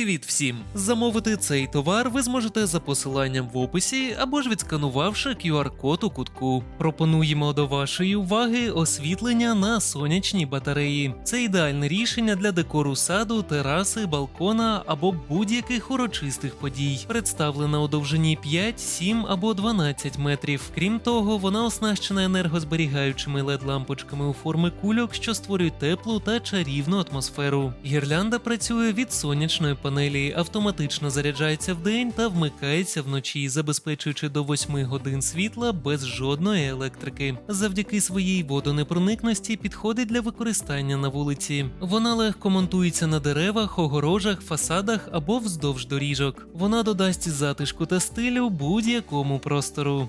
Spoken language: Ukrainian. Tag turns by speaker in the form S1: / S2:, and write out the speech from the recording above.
S1: Привіт всім! Замовити цей товар ви зможете за посиланням в описі або ж відсканувавши QR-код у кутку. Пропонуємо до вашої уваги освітлення на сонячній батареї. Це ідеальне рішення для декору саду, тераси, балкона або будь-яких урочистих подій. Представлена у довжині 5, 7 або 12 метрів. Крім того, вона оснащена енергозберігаючими LED-лампочками у форми кульок, що створюють теплу та чарівну атмосферу. Гірлянда працює від сонячної панелі, автоматично заряджається вдень та вмикається вночі, забезпечуючи до 8 годин світла без жодної електрики. Завдяки своїй водонепроникності підходить для використання на вулиці. Вона легко монтується на деревах, огорожах, фасадах або вздовж доріжок. Вона додасть затишку та стилю будь-якому простору.